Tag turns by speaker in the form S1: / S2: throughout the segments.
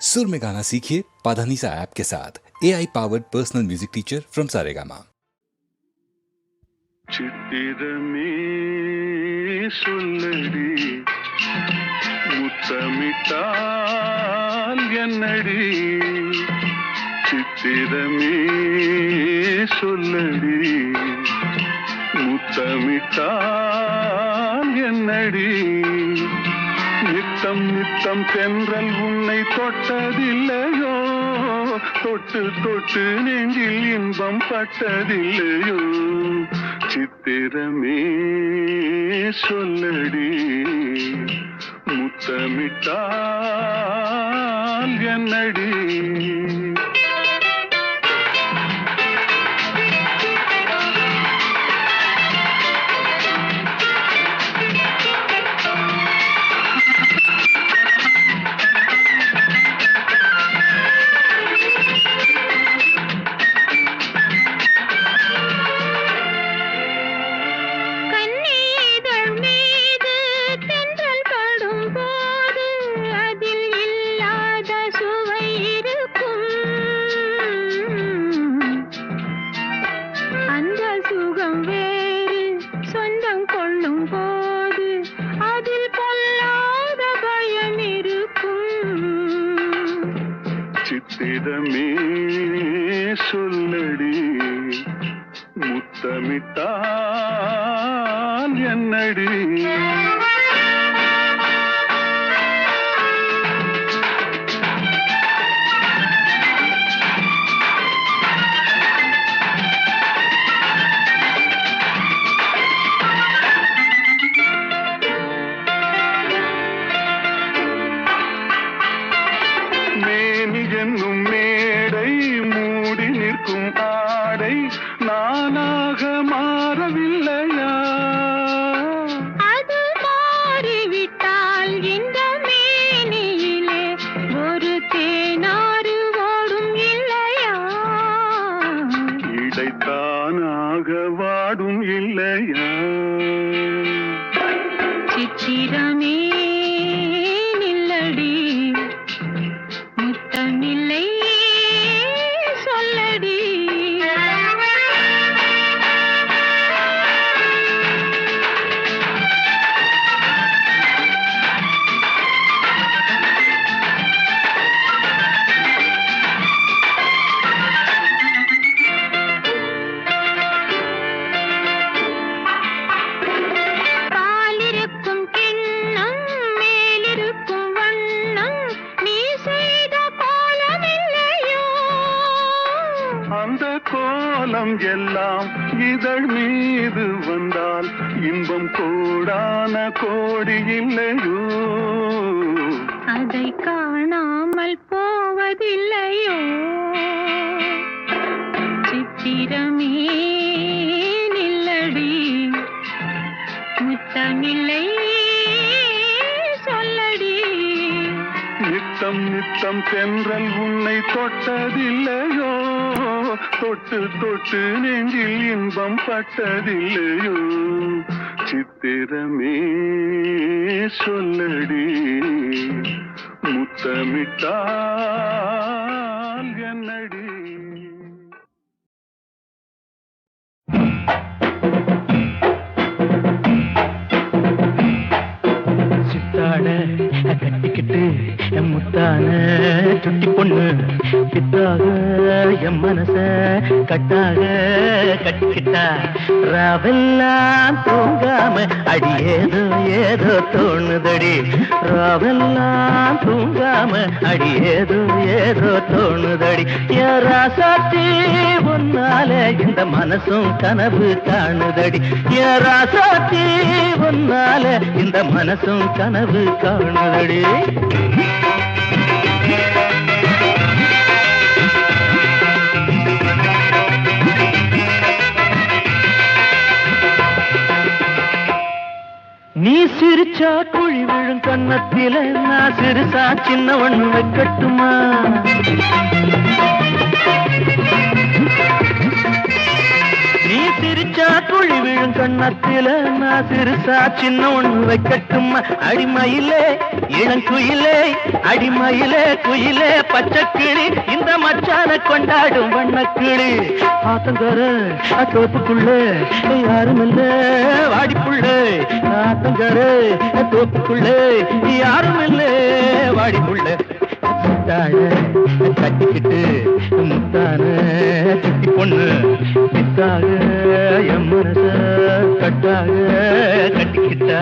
S1: सुर में गाना सीखिए पाधानीसा ऐप के साथ A I powered personal music teacher from Saregama
S2: சித்திரமே சொல்லடி முத்தமிட்டால் என்னடி சித்திரமே சொல்லடி முத்தமிட்டால் என்னடி நித்தம் நித்தம் தென்றல் உன்னை தொட்டதில்லையோ? தொட்டு தொட்டு நெஞ்சில் இன்பம் பட்டதில்லையோ? சித்திரமே சொல்லடி முத்தமிட்டால் என்னடி?
S3: முத்தமில்லை முத்தம்
S2: நித்தம் தென்றல் உன்னை தொட்டதில்லையோ? தொட்டு தொட்டு நெஞ்சில் இன்பம் பட்டதில்லையோ? சித்திரமே சொல்லடி
S4: முத்தமிட்டா ராவெல்லாம் தூங்காம அடி ஏதோ ஏதோ தோணுதடி. ராவெல்லாம் தூங்காம அடி ஏதோ ஏதோ தோணுதடி. என் ராசாத்தி உன்னால இந்த மனசும் கனவு காணுதடி. என் ராசாத்தி உன்னால இந்த மனசும் கனவு காணுதடி. நீ சிரிச்சா குழி விழும் கன்னத்தில நான் சிறுசா சின்ன ஒண்ணு வைக்கட்டுமா நீ
S3: துளி விழும் கண்ணத்தில நான் சிறுசா சின்ன ஒண்ணு வைக்கட்டும் அடிமயிலே இளங்குயிலே அடிமயிலே குயிலே பச்சைக்கிளி இந்த மச்சான கொண்டாடும் வண்ணக்கிளி. ஆத்தங்கர தோப்புக்குள்ள யாரும் இல்ல வாடிப்புள்ள ஆத்தங்கர தோப்புக்குள்ள யாரும் இல்ல வாடிப்புள்ள முத்தாழ கட்டிக்கிட்டு முத்தான சுட்டி பொண்ணு. பித்தாக என் மனச கட்டாக கட்டிக்கிட்டா.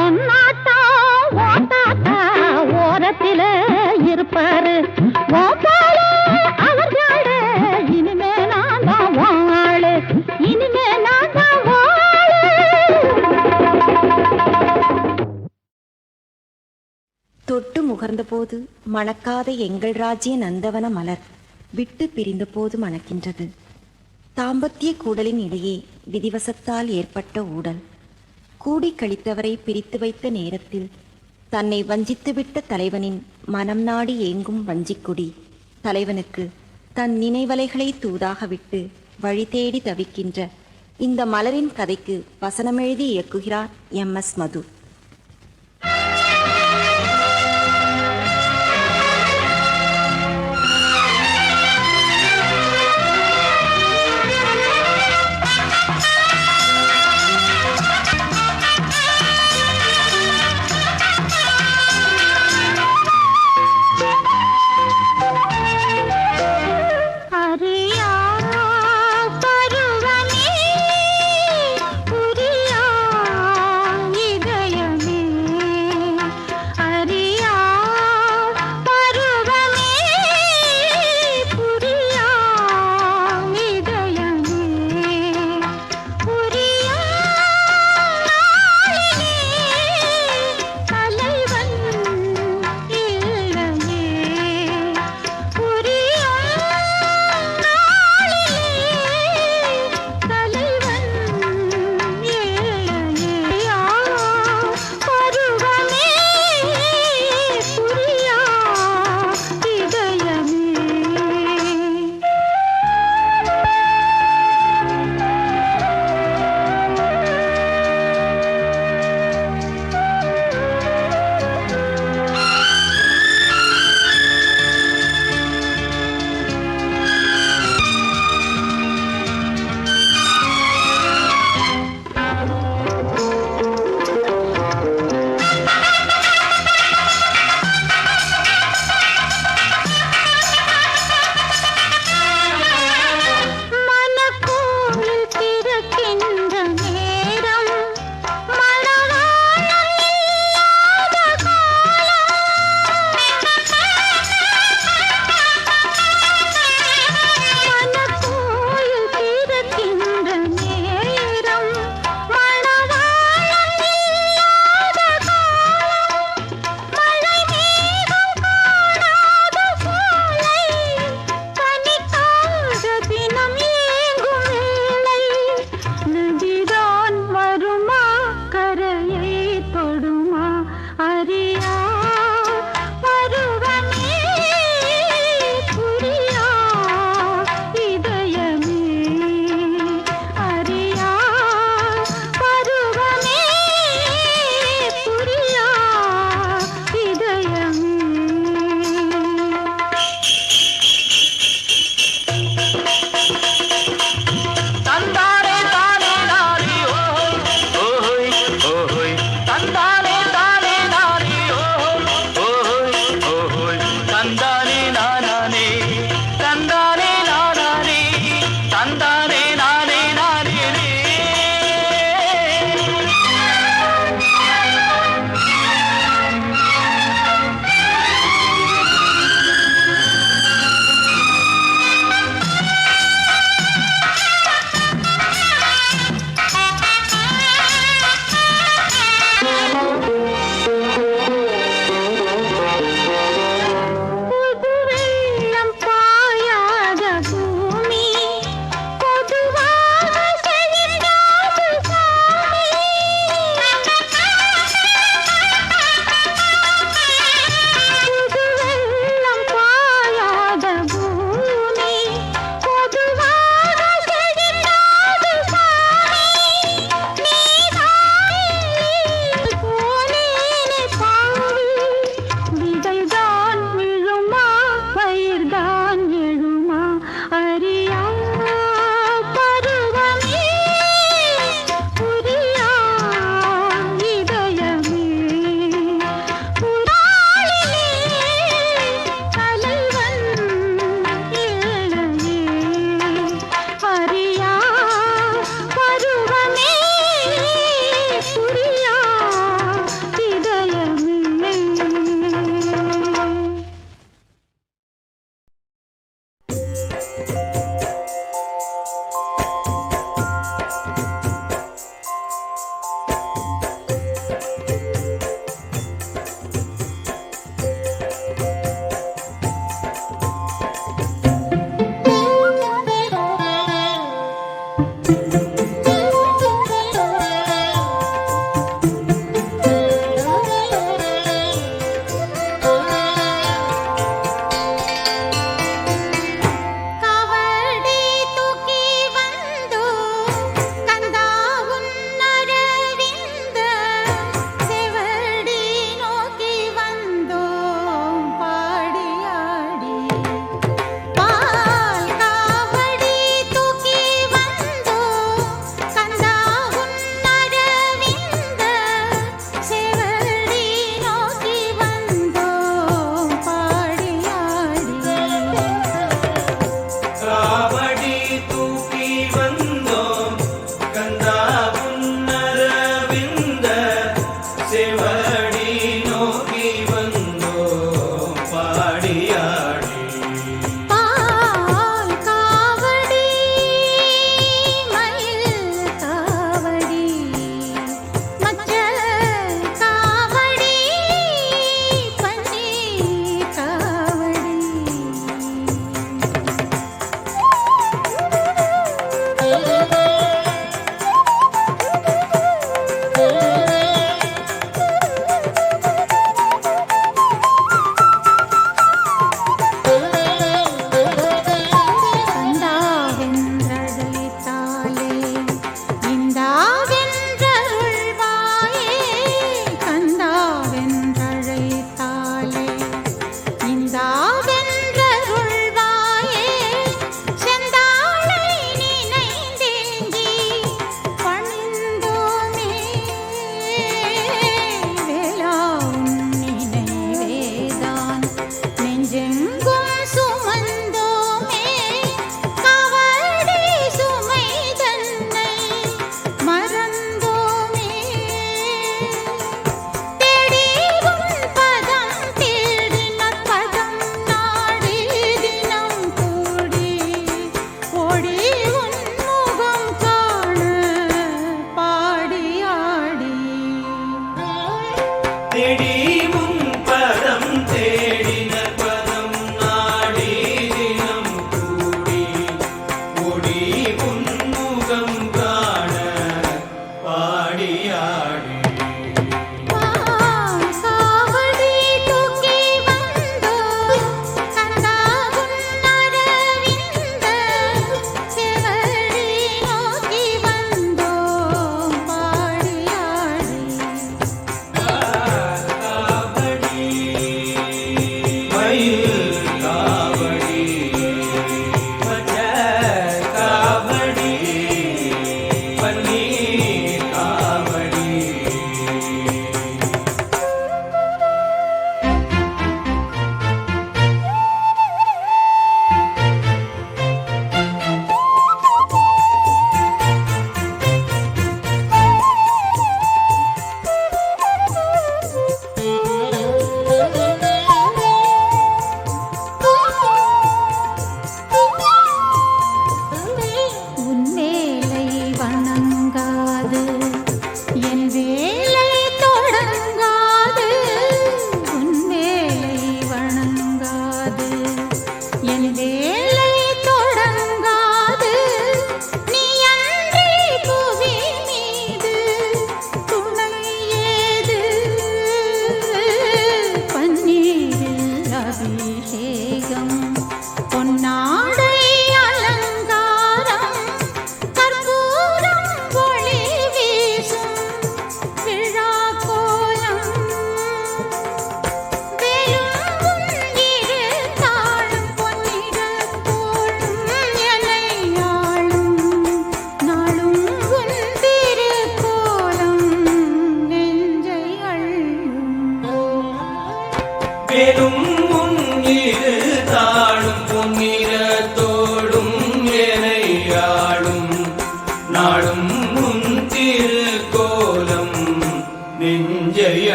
S5: ஒன்னாட்டா ஓட்டாட்டா ஓரத்தில இருப்பாரு. உன் போல அவர் ஜாட இனிமே நான் தான் வாழு இனிமே நான் தான் வாழு
S6: தொட்டு முகர்ந்தபோது மணக்காத எங்கள் ராஜ்ய நந்தவன மலர் விட்டு பிரிந்த போது மணக்கின்றது. தாம்பத்திய கூடலின் இடையே விதிவசத்தால் ஏற்பட்ட ஊடல். கூடி கழித்தவரை பிரித்து வைத்த நேரத்தில் தன்னை வஞ்சித்துவிட்ட தலைவனின் மனம் நாடி ஏங்கும் வஞ்சிக்குடி தலைவனுக்கு தன் நினைவலைகளை தூதாக விட்டு வழி தேடி தவிக்கின்ற இந்த மலரின் கதைக்கு வசனமெழுதி இயக்குகிறார் எம் எஸ் மது.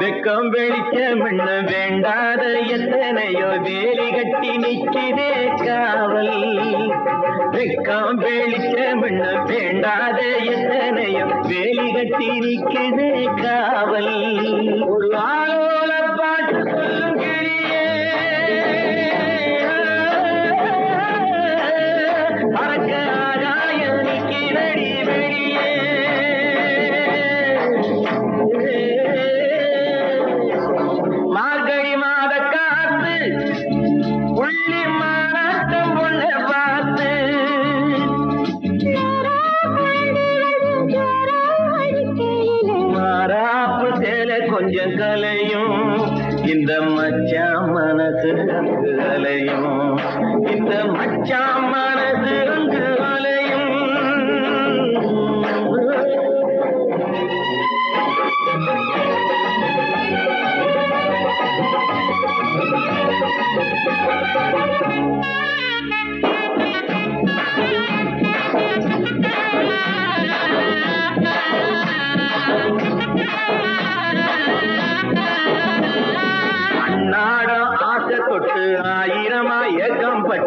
S7: வெக்கம் வெளிச்சம் என்ன வேண்டாம் எல்லனையோ வேலி கட்டி நிக்கிறே காவல். வெக்காம் வெளிச்ச மண்ண வேண்டாத எத்தனையோ வேலி கட்டி நிக்கிறே காவல். ஒரு ஆளோ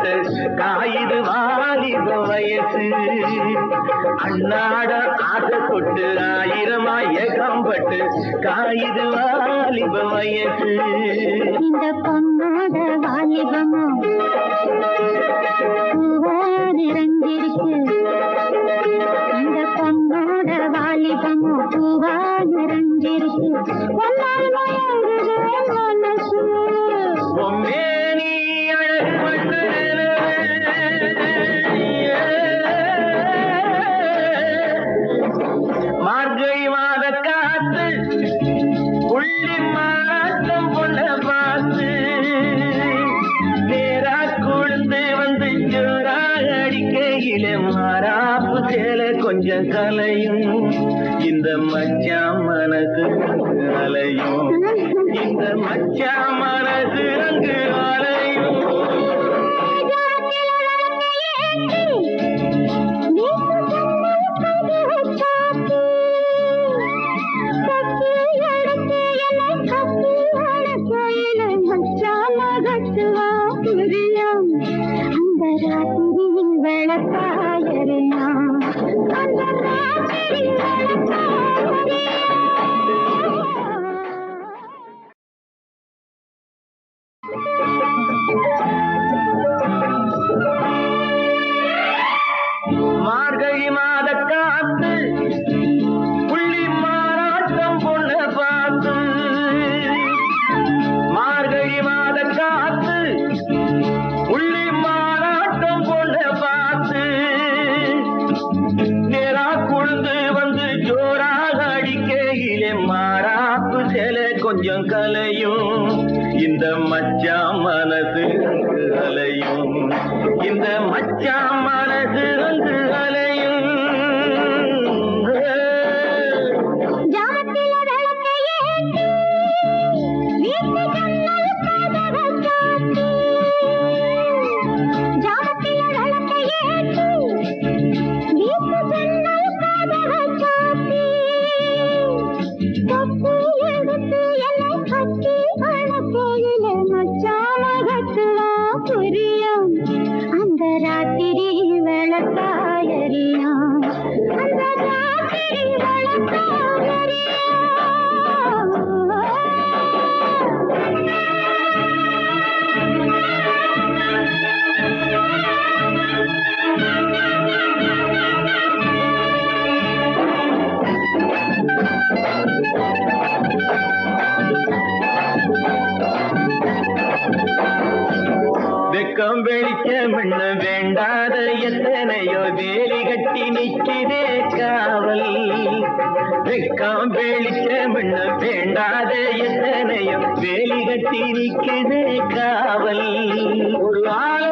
S7: போட்ட காயுது வாலிப வயசு. அண்ணாட ஆசை தொட்டு ஆயிரமா ஏகம்பட்டு காயுது வாலிப வயசு.
S3: இந்த பொண்ணாத வாலிபமோ இறங்கிருக்கு. இந்த பொண்ணோட
S7: வாலிபமோ பூவாக கொஞ்சம் கலையும். இந்த மச்சா மனது அலையும். இந்த மச்சா மனது அங்கு 一二 நிற்கிறே காவல். வெக்காம் வெளிச்சமண்ண வேண்டாத எத்தனையும் வேலி கட்டி நிற்கிறே காவல். ஒரு ஆள்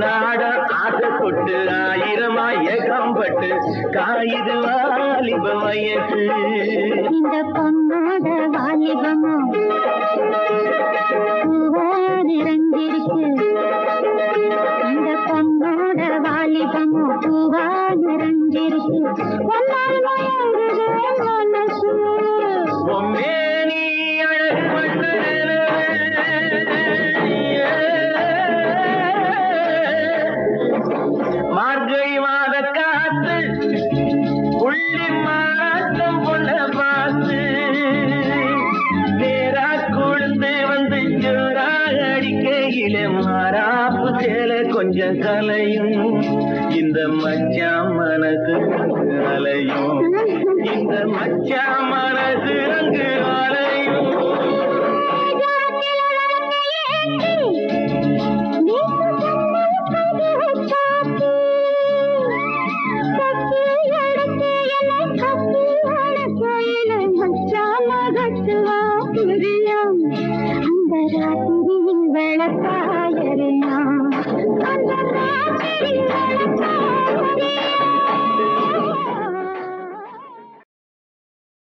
S7: நாட ஆசை தொட்டு ஆயிரமா ஏகம்பட்டு காயுது வாலிப
S3: இந்த பொண்ணாத வாலிபமும் அலையும் இந்த
S7: மச்சான் மனசு அலையும் இந்த மச்சான்